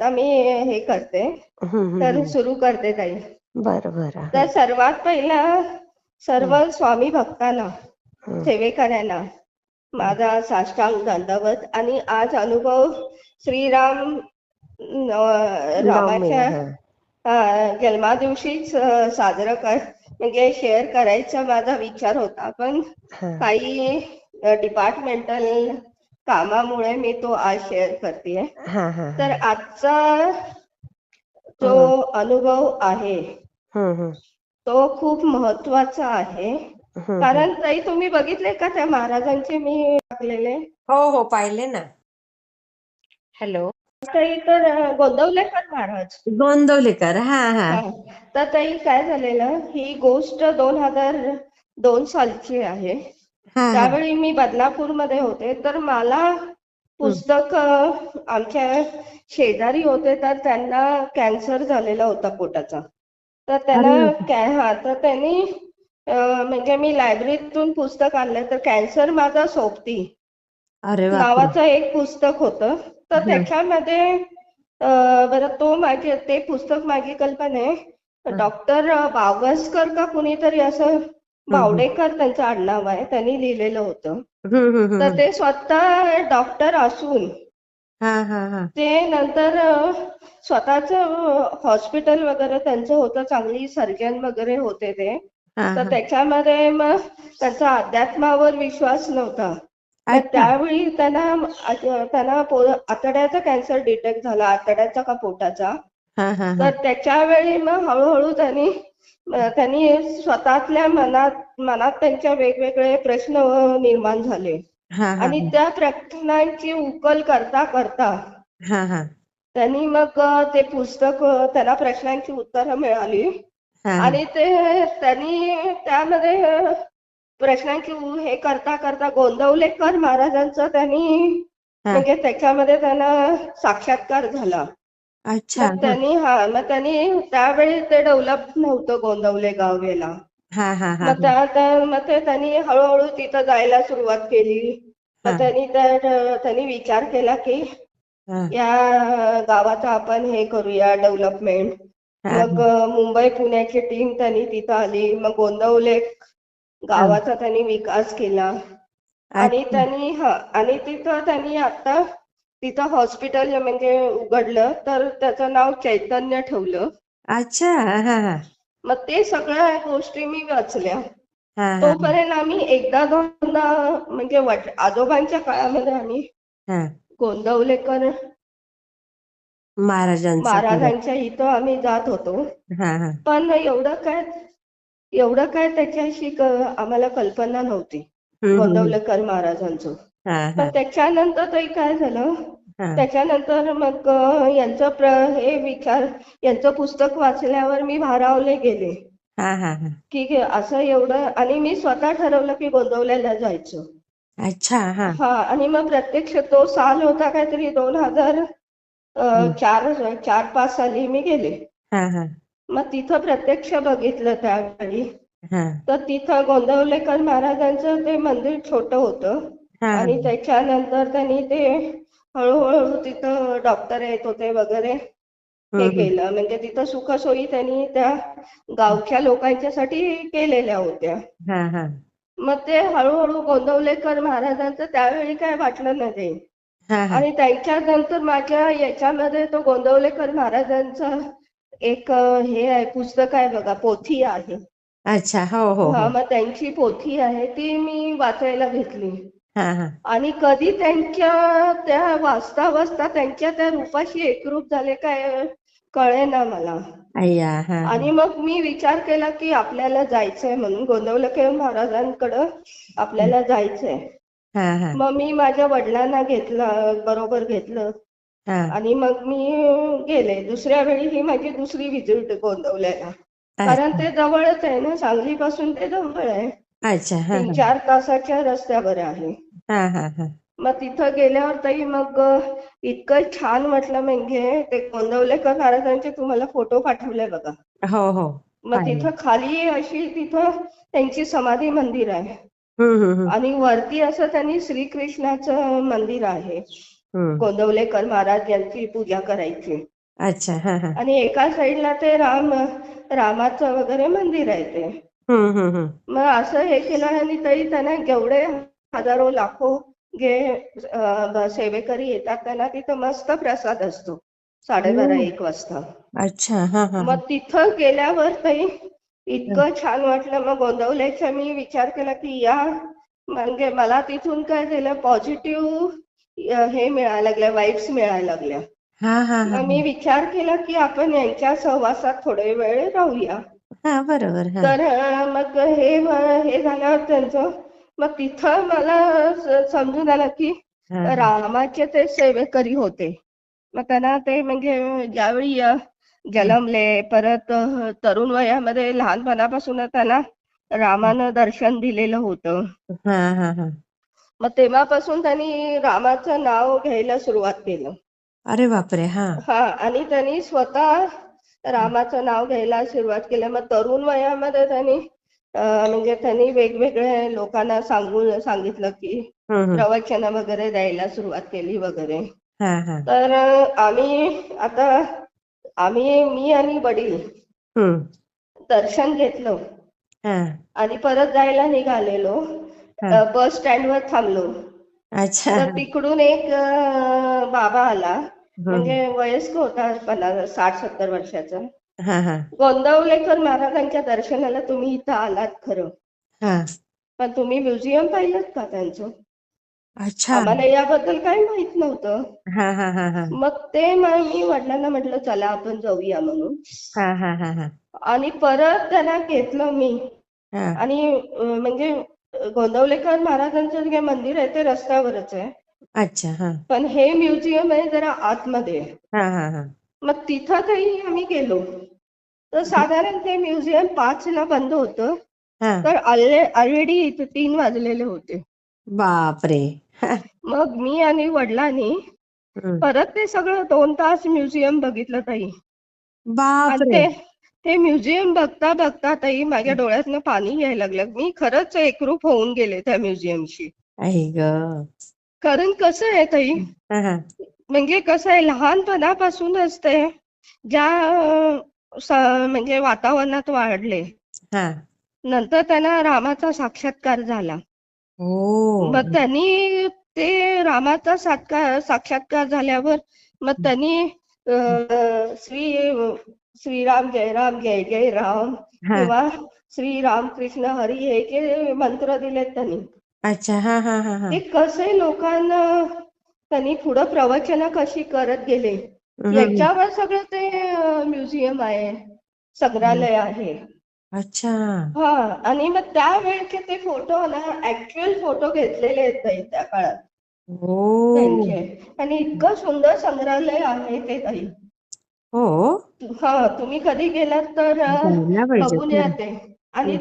आता मी हे करते तर. सुरू करते ताई बरं बरं तर सर्वात पहिला सर्व स्वामी भक्तांना. सेवेकऱ्यांना माझा साष्टांग दंडवत आणि आज अनुभव श्रीराम रामाच्या जन्मादिवशीच साजरं कर म्हणजे शेअर करायचा माझा विचार होता पण. काही डिपार्टमेंटल कामामुळे मी तो आज शेअर करते हा, हा, तर हा. आजचा जो अनुभव आहे तो खूप महत्त्वाचा आहे. कारण ताई तुम्ही बघितले का त्या महाराजांचे मी टाकलेले? हो हो पाहिले ना. हॅलो. ताई तर गोंदवलेकर महाराज. गोंदवलेकर हा हा. हा. तर ताई काय झालेलं? ही गोष्ट दोन हजार दोन सालची आहे. हा हा त्यावेळी मी बदलापूरमध्ये होते. तर मला पुस्तक आमच्या शेजारी होते तर त्यांना कॅन्सर झालेला होता पोटाचा. तर त्यांना हा तर त्यांनी म्हणजे मी लायब्ररीतून पुस्तक आणलं तर कॅन्सर माझा सोबती नावाचं एक पुस्तक होतं. तर. त्याच्यामध्ये बरं तो माझे ते पुस्तक माझी कल्पना आहे. डॉक्टर बावस्कर का कुणीतरी असं बावडेकर त्यांचं आडनाव आहे त्यांनी लिहिलेलं होतं. तर ते स्वतः डॉक्टर असून हा हा हा. ते नंतर स्वतःच हॉस्पिटल वगैरे त्यांचं होतं चांगली सर्जन वगैरे होते ते. तर त्याच्यामध्ये मग त्यांचा अध्यात्मावर विश्वास नव्हता. त्यावेळी त्यांना त्यांना आतड्याचा कॅन्सर डिटेक्ट झाला आतड्याचा का पोटाचा. तर त्याच्या वेळी मग हळूहळू त्यांनी त्यांनी स्वतःतल्या मनात मनात त्यांच्या वेगवेगळे प्रश्न निर्माण झाले. आणि त्या प्रश्नांची उकल करता करता त्यांनी मग ते पुस्तक अ, त्यांना प्रश्नांची उत्तरं मिळाली. आणि ते त्यांनी त्यामध्ये प्रश्नांची हे करता करता गोंदवलेकर महाराजांचं त्यांनी. म्हणजे त्याच्यामध्ये त्यांना साक्षात्कार झाला. अच्छा. मग त्यांनी हा मग त्यांनी त्यावेळी ते डेव्हलप नव्हतं गोंदवले गाव याला हा हा हा मग त्या त्या- मग ते त्यांनी हळूहळू तिथं जायला सुरुवात केली. हा. मग त्यांनी त्या- त्यांनी विचार केला की हा. या गावाचा आपण हे करूया डेव्हलपमेंट हा. मग अ, मुंबई पुण्याची टीम त्यांनी तिथं आली. मग गोंदवले गावाचा त्यांनी विकास केला. आणि अच्छा. त्यांनी हा आणि तिथं त्यांनी आता तिथं हॉस्पिटल म्हणजे उघडलं तर त्याचं नाव चैतन्य ठेवलं. अच्छा हा हा. मग ते सगळ्या गोष्टी मी वाचल्या. हा हा. तोपर्यंत आम्ही एकदा दोनदा म्हणजे वट आजोबांच्या काळामध्ये आम्ही हा. गोंदवलेकर महाराजांचं महाराजांच्या इथं आम्ही जात होतो. हा हा. पण एवढं काय एवढं काय त्याच्याशी क- आम्हाला कल्पना नव्हती. हम्म, हम्म. गोंदवलेकर महाराजांचं. हा हा. पण त्याच्यानंतर तरी काय झालं? हा. त्याच्यानंतर मग अ, यांचं प्र- हे विचार यांचं पुस्तक वाचल्यावर मी भारावले गेले. हा हा हा. की असं एवढं आणि मी स्वतः ठरवलं की गोंदवल्याला जायचं. अच्छा हा. हा आणि मग प्रत्यक्ष तो साल होता काहीतरी दोन हजार अ. चार चार पाच साली मी गेले. हा हा. मग तिथं प्रत्यक्ष बघितलं त्यावेळी हा. तर तिथं गोंदवलेकर महाराजांचं ते मंदिर छोटं होतं. आणि त्याच्यानंतर त्यांनी ते हळूहळू तिथं डॉक्टर येत होते वगैरे. हे केलं. म्हणजे तिथं सुखसोयी त्यांनी त्या गावच्या लोकांच्यासाठी केलेल्या होत्या. मग ते हळूहळू गोंदवलेकर महाराजांचं त्यावेळी काय वाटलं नाही आणि त्याच्यानंतर माझ्या याच्यामध्ये तो गोंदवलेकर महाराजांचा एक हे आहे पुस्तक आहे बघा पोथी आहे. अच्छा हो हा हो. मग त्यांची पोथी आहे ती मी वाचायला घेतली. हा हा. आणि कधी त्यांच्या त्या वाचता वाचता त्यांच्या त्या रूपाशी एकरूप झाले काय कळे ना मला. अय्या हा. आणि मग मी विचार केला की आपल्याला जायचंय म्हणून गोंदवलेकर महाराजांकडं आपल्याला जायचंय. हा हा. मग मी माझ्या वडिलांना घेतलं बरोबर घेतलं. हा. आणि मग मी गेले. दुसऱ्या वेळी ही माझी दुसरी व्हिजिट गोंदवल्याला. कारण ते जवळच आहे ना. सांगलीपासून ते जवळ आहे. अच्छा हा तीन हा. चार तासाच्या रस्त्यावर आहे. हा हा हा. मग तिथं गेल्यावर तरी मग इतकं छान वाटलं म्हणजे ते गोंदवलेकर महाराजांचे तुम्हाला फोटो पाठवले बघा. हो हो. मग पाहिले. तिथं खाली अशी तिथं त्यांची समाधी मंदिर आहे. हम्म हम्म हम्म. आणि वरती असं त्यांनी श्रीकृष्णाचं मंदिर आहे. हम्म. गोंदवलेकर महाराज यांची पूजा करायची. अच्छा हा हा. आणि एका साईडला ते राम रामाचं वगैरे मंदिर आहे ते. हम्म हम्म हम्म. मग असं हे केलं आणि तरी त्यांना जेवढे हजारो लाखो जे अं, सेवेकरी येतात त्यांना तिथं मस्त प्रसाद असतो. साडेबारा हम्म. एक वाजता. अच्छा हा हा मग तिथं गेल्यावर ताई इतकं छान वाटलं. मग गोंदवल्याचा मी विचार केला की या म्हणजे मला तिथून काय झालं पॉझिटिव्ह हे मिळायला लागल्या वाईब्स मिळायला लागल्या. हा हा हा मग मी विचार केला की आपण यांच्या सहवासात थोडे वेळ राहूया. हा बरोबर हा. तर अं, मग हे हे झाल्यावर त्यांचं मग तिथं मला स- समजून आलं की हा. हा रामाचे ते सेवेकरी होते. मग त्यांना ते म्हणजे ज्यावेळी अ, जन्मले परत अ, तरुण वयामध्ये लहानपणापासूनच त्यांना रामानं दर्शन दिलेलं होतं. हा हा हा. मग तेव्हापासून त्यांनी रामाचं नाव घ्यायला सुरुवात केलं. अरे बापरे हा. हा आणि त्यांनी स्वतः रामाचं नाव घ्यायला सुरुवात केली. मग तरुण वयामध्ये त्यांनी म्हणजे त्यांनी वेगवेगळ्या लोकांना सांगून सांगितलं की प्रवचन वगैरे द्यायला सुरुवात केली वगैरे. तर आम्ही आता आम्ही मी आणि वडील दर्शन घेतलं. आणि परत जायला निघालेलो. बस स्टँडवर थांबलो. अच्छा. तर तिकडून एक बाबा आला. म्हणजे वयस्क होता पन्नास साठ सत्तर वर्षाचा. हा हा. गोंदवलेकर महाराजांच्या दर्शनाला तुम्ही इथं आलात खरं. हा. पण तुम्ही म्युझियम पाहिलं का त्यांचं? अच्छा. आम्हाला याबद्दल काही माहीत नव्हतं. हा हा हा हा. मग ते मी वडिलांना म्हटलं चला आपण जाऊया म्हणून. हा हा हा हा. आणि परत त्यांना घेतलं मी. आणि म्हणजे गोंदवलेकर महाराजांचं जे मंदिर आहे ते रस्त्यावरच आहे. अच्छा हा. पण हे म्युझियम आहे जरा आतमध्ये. हा हा हा. मग तिथं काही आम्ही गेलो. तर साधारण ते म्युझियम पाचला बंद होतं. हा. तर ऑलरेडी इथे तीन वाजलेले होते. बापरे. मग मी आणि वडिलांनी. परत ते सगळं दोन तास म्युझियम बघितलं ताई. आणि बापरे. ते ते म्युझियम बघता बघता ताई माझ्या डोळ्यातनं पाणी यायला लागलं. मी खरंच एकरूप होऊन गेले त्या म्युझियमशी. आई ग. कारण कसं आहे ताई? म्हणजे कसं आहे लहानपणापासूनच ते ज्या म्हणजे वातावरणात वाढले हा. नंतर त्यांना रामाचा साक्षात्कार झाला. मग त्यांनी ते रामाचा साक्षात्कार साक्षात्कार झाल्यावर मग त्यांनी श्री श्रीराम जय राम जय जय राम किंवा श्री रामकृष्ण हरी हे जे मंत्र दिलेत त्यांनी. अच्छा हा हा हा हा. ते कसे लोकांना त्यांनी पुढं प्रवचन कशी करत गेले. याच्यावर सगळं ते म्युझियम आहे संग्रहालय आहे. अच्छा. हा आणि मग त्यावेळेचे ते फोटो ना ऍक्च्युअल फोटो घेतलेले आहेत ताई त्या काळात. हो. त्यांचे. आणि इतकं सुंदर संग्रहालय आहे ते ताई. हो. हा तुम्ही कधी गेलात तर अ, जायला पाहिजे बघून या खरं. ते. आणि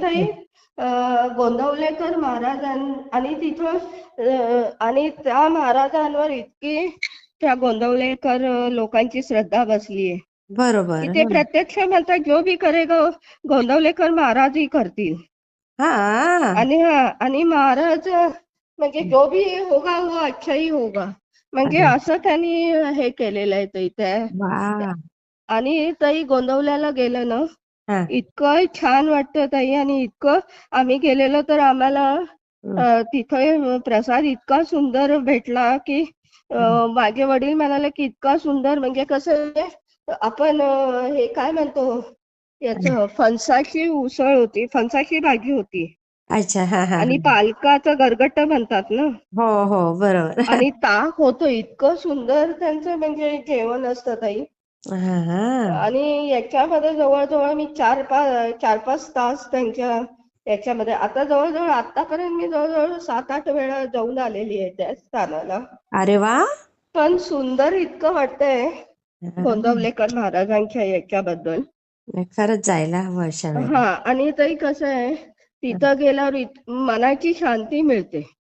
अ, गोंदवलेकर महाराजां आणि तिथं आणि त्या महाराजांवर इतकी त्या गोंदवलेकर लोकांची श्रद्धा बसली आहे. बरोबर ते प्रत्यक्ष म्हणतात जो भी करेगा गोंदवलेकर महाराज ही करतील. हा. आणि हा आणि महाराज म्हणजे जो भी होगा वो अच्छा ही होगा. म्हणजे. असं त्यांनी हे केलेलं आहे त्या वा. आणि ताई गोंदवल्याला गेलं ना हा. इतकं छान वाटतं ताई आणि इतकं आम्ही गेलेलो तर आम्हाला अ, तिथे प्रसाद इतका सुंदर भेटला की अ, माझे वडील म्हणाले की इतका सुंदर म्हणजे कसं आहे, आपण अ, हे काय म्हणतो याचं फणसाची उसळ होती फणसाची भाजी होती. अच्छा हा हा. आणि पालकाचं गरगट्ट म्हणतात ना. हो हो बरोबर. आणि ताक होतं इतकं सुंदर त्यांचं म्हणजे जेवण असतं ताई. हा. हा आणि याच्यामध्ये जवळजवळ मी चार पाच चार पाच तास त्यांच्या याच्यामध्ये आता जवळजवळ आतापर्यंत मी जवळजवळ सात आठ वेळा जाऊन आलेली आहे त्या स्थानाला. अरे वा. पण सुंदर इतकं वाटतंय गोंदवलेकर महाराजांच्या याच्याबद्दल. नाही, खरंच जायला हवं अशा वेळेला. हा आणि ताई कसं आहे तिथं गेल्यावर इत- मनाची शांती मिळते.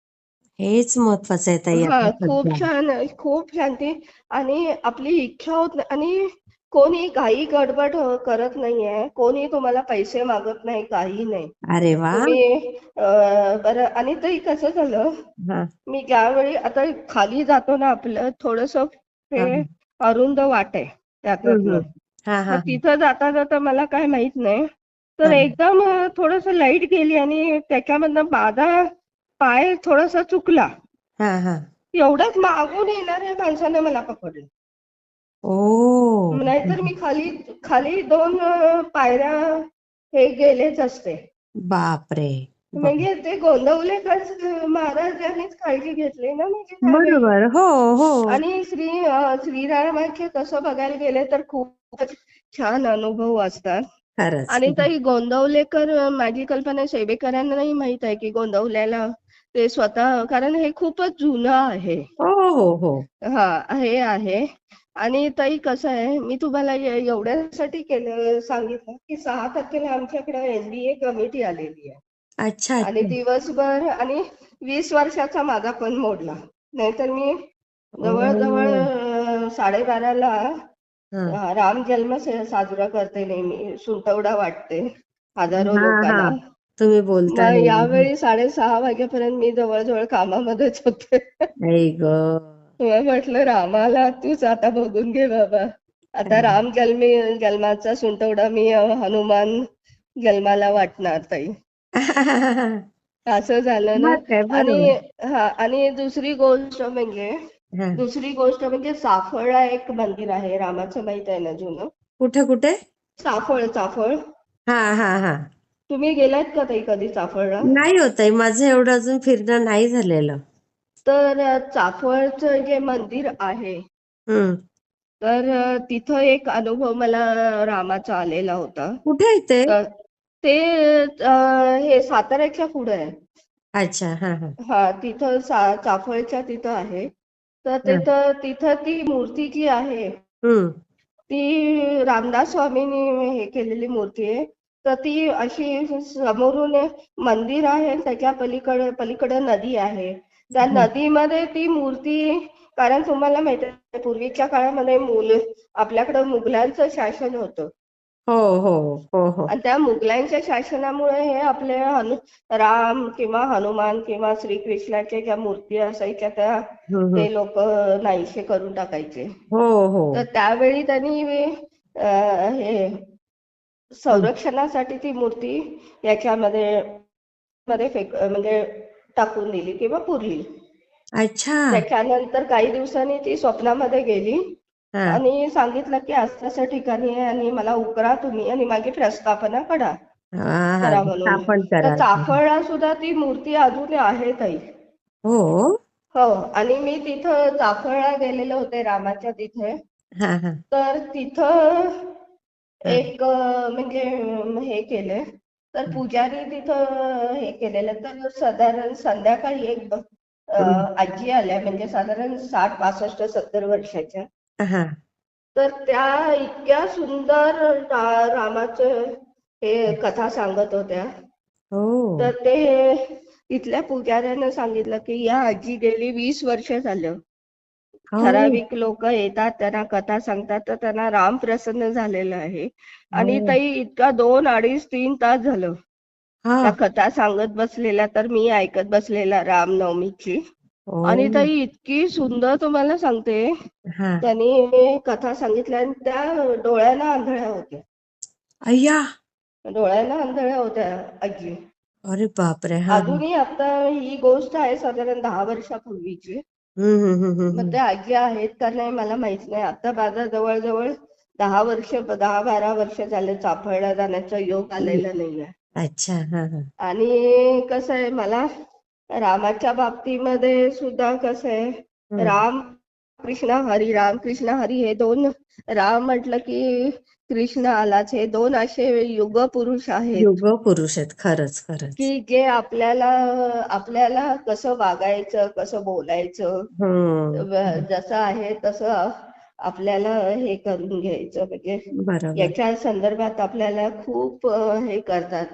हेच महत्वाचं आहे ताई हा आता खूप सध्या. छान खूप शांती आणि आपली इच्छा होत नाही आणि कोणी काही गडबड अ, करत नाहीये. कोणी तुम्हाला पैसे मागत नाही काही नाही. अरे वा. तुम्ही अ, बरं आणि ते कसं झालं? हा. मी ज्यावेळी आता खाली जातो ना आपलं थोडस हे हा. अरुंद वाट आहे हम्म, त्यातनं. हम्म. हा हा. मग तिथं जाता जाता मला काय माहीत नाही. तर हा. एकदम थोडस लाइट गेली आणि त्याच्यामधनं माझा पाय थोडासा चुकला. हा हा. एवढ्याच मागून येणाऱ्या माणसाने मला पकडलं. ओ. नाहीतर मी खाली खाली दोन अ, पायऱ्या हे गेलेच असते. बापरे. म्हणजे ते गोंदवलेकरच महाराजांनीच काळजी घेतली ना म्हणजे त्यावेळी. बरोबर. हो हो. आणि श्री अ, श्रीरामाचे तसं बघायला गेले तर खूपच छान अनुभव असतात. खरंच. आणि ताई गोंदवलेकर अ, माझी कल्पना सेवेकरांनाही माहीत आहे की गोंदवल्याला ते स्वतः कारण हे खूपच जुनं आहे. हो हो हो. हा हे आहे. आणि ताई कसं आहे मी तुम्हाला ए- एवढ्यासाठी केलं सांगितलं की सहा तारखेला आमच्याकडे एनडीए कमिटी आलेली आहे. अच्छा आणि अच्छा दिवसभर आणि वीस वर्षाचा माझा पण मोडला. नाहीतर मी जवळजवळ अ, साडेबाराला हा. अ, राम जन्म से- साजरा करते नेहमी सुंटवडा वाटते. हजारो हा, हा. लोकांना. तुम्ही बोलता मग यावेळी साडेसहा वाजेपर्यंत मी जवळजवळ कामामध्येच होते. आई ग. मग म्हटलं रामाला तूच आता बघून घे बाबा. आता राम जन्मी जन्माचा सुंटवडा मी हनुमान जन्माला वाटणार ताई. असं झालं ना. मग काय आणि हा आणि दुसरी गोष्ट म्हणजे हा. दुसरी गोष्ट म्हणजे चाफळला एक मंदिर आहे रामाचं माहीत आहे ना जुनं? कुठे कुठे? चाफळ चाफळ हा हा हा. तुम्ही गेलात का ताई कधी चाफळला? नाही होत आहे माझं एवढं अजून फिरणं नाही झालेलं. तर चाफळचं जे मंदिर आहे तर तिथं एक अनुभव मला रामाचा आलेला होता. कुठे आहे ते? हे साताऱ्याच्या पुढे आहे. अच्छा हा हा. हा तिथं चाफळच्या तिथं आहे. तर तिथं तिथं ती मूर्ती जी आहे हम्म. ती रामदास स्वामींनी हे केलेली मूर्ती आहे. तर ती अशी समोरून मंदिर आहे त्याच्या पलीकडे पलीकडे नदी आहे. त्या. नदीमध्ये ती मूर्ती कारण तुम्हाला माहिती आहे पूर्वीच्या काळामध्ये मुल आपल्याकडे मुघलांचं शासन होतं. हो हो हो हो. आणि त्या मुघलांच्या शासनामुळे हे आपले हनु राम किंवा हनुमान किंवा श्रीकृष्णाच्या ज्या मूर्ती असायच्या त्या. ते लोक नाहीसे करून टाकायचे. हो हो. तर त्यावेळी त्यांनी हे संरक्षणासाठी ती मूर्ती याच्यामध्ये मध्ये फेक म्हणजे टाकून दिली किंवा पुरली. अच्छा. त्याच्यानंतर काही दिवसांनी ती स्वप्नामध्ये गेली आणि सांगितलं की असं ठिकाणी आणि मला उकरा तुम्ही आणि माझी प्रस्थापना करा. करा म्हणून. तर करा चाफळला सुद्धा ती मूर्ती अजून आहे ताई. हो? हो आणि मी तिथं चाफळला गेलेले होते रामाच्या तिथे. तर तिथं एक म्हणजे हे केलंय. तर पुजारी तिथं हे केलेलं. तर साधारण संध्याकाळी एक आजी आल्या. म्हणजे साधारण साठ पासष्ट सत्तर वर्षाच्या. हा. तर त्या इतक्या सुंदर रामाचं हे कथा सांगत होत्या. हो. तर ते तिथल्या पुजाऱ्यानं सांगितलं की या आजी गेली वीस वर्ष झालं. ठराविक लोक येतात त्यांना कथा सांगतात तर त्यांना राम प्रसन्न झालेलं आहे. आणि हो. ताई इतका दोन अडीच तीन तास झालं. हा. त्या कथा सांगत बसलेल्या तर मी ऐकत बसलेला रामनवमीची. हो. आणि ताई इतकी सुंदर तुम्हाला सांगते. हा. त्यांनी कथा सांगितल्या आणि त्या डोळ्याला आंधळ्या होत्या. अय्या. डोळ्याला आंधळ्या होत्या आजी. अरे बापरे हा. अजूनही आता ही गोष्ट आहे साधारण दहा वर्षापूर्वीची. मग त्या आजी आहेत का नाही मला माहीत नाही. आता माझा जवळजवळ दहा वर्ष दहा बारा वर्ष झाले चाफळला जाण्याचा योग आलेला नाहीये. अच्छा आणि कसं आहे मला रामाच्या बाबतीमध्ये सुद्धा कसं आहे. राम कृष्ण हरी राम कृष्ण हरी हे दोन राम म्हटलं की कृष्ण आलाच हे दोन असे युग पुरुष आहेत. युग पुरुष आहेत. खरंच खरंच. की जे आपल्याला आपल्याला कसं वागायचं कसं बोलायचं हम्म व- जसं आहे तसं आपल्याला हे करून घ्यायचं. म्हणजे बरोबर. याच्या संदर्भात आपल्याला खूप अ, हे करतात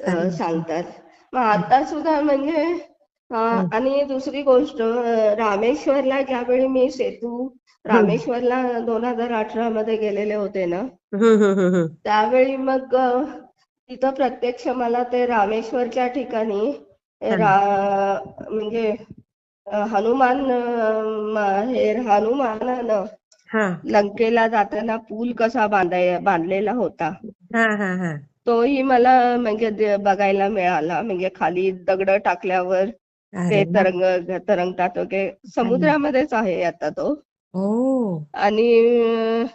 अ. सांगतात. मग आता सुद्धा म्हणजे हा हं. आणि दुसरी गोष्ट रामेश्वरला ज्यावेळी मी सेतू रामेश्वरला दोन हजार अठरा मध्ये गेलेले होते ना. त्यावेळी मग तिथं प्रत्यक्ष मला ते रामेश्वरच्या ठिकाणी. रा म्हणजे हनुमान हे हनुमानानं हा. लंकेला जाताना पूल कसा बांधाय बांधलेला होता. हा हा हा. तोही मला म्हणजे बघायला मिळाला. म्हणजे खाली दगड टाकल्यावर अरे ते वा. तरंग तरंगतात वगैरे. समुद्रामध्येच आहे आता तो. हो. आणि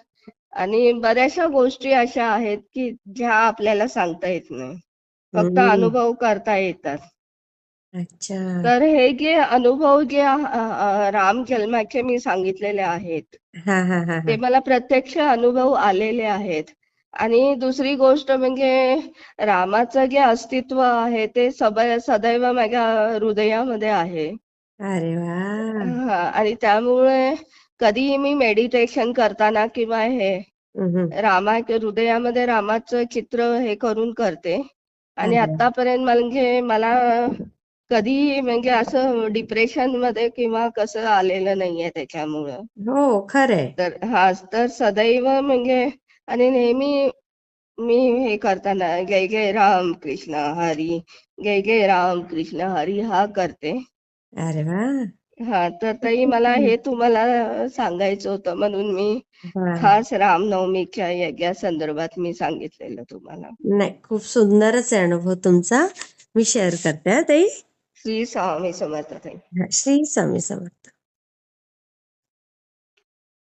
आणि बऱ्याचशा गोष्टी अशा आहेत की ज्या आपल्याला सांगता येत नाही. फक्त हम्म. अनुभव करता येतात. अच्छा. तर हे जे अनुभव जे अ, अ, राम जन्माचे मी सांगितलेले आहेत हा हा हा. ते मला प्रत्यक्ष अनुभव आलेले आहेत. आणि दुसरी गोष्ट म्हणजे रामाचं जे अस्तित्व आहे ते सबै सदैव माझ्या हृदयामध्ये आहे. अरे वा! हा आणि त्यामुळे कधीही मी मेडिटेशन करताना किंवा हे. रामा हृदयामध्ये रामाचं चित्र हे करून करते. आणि. आतापर्यंत म्हणजे मला कधी म्हणजे असं डिप्रेशनमध्ये किंवा कसं आलेलं नाहीये त्याच्यामुळं. हो खरंय. तर हा तर सदैव म्हणजे आणि नेहमी मी हे करताना जय जय राम कृष्ण हरी जय जय राम कृष्ण हरी हा करते. अरे वा. हा तर ताई मला हे तुम्हाला सांगायचं होतं म्हणून मी. खास रामनवमीच्या या संदर्भात मी सांगितलेलं तुम्हाला. नाही खूप सुंदरच आहे अनुभव तुमचा. मी शेअर करते ताई. श्री स्वामी समर्थ ताई. श्री स्वामी समर्थ.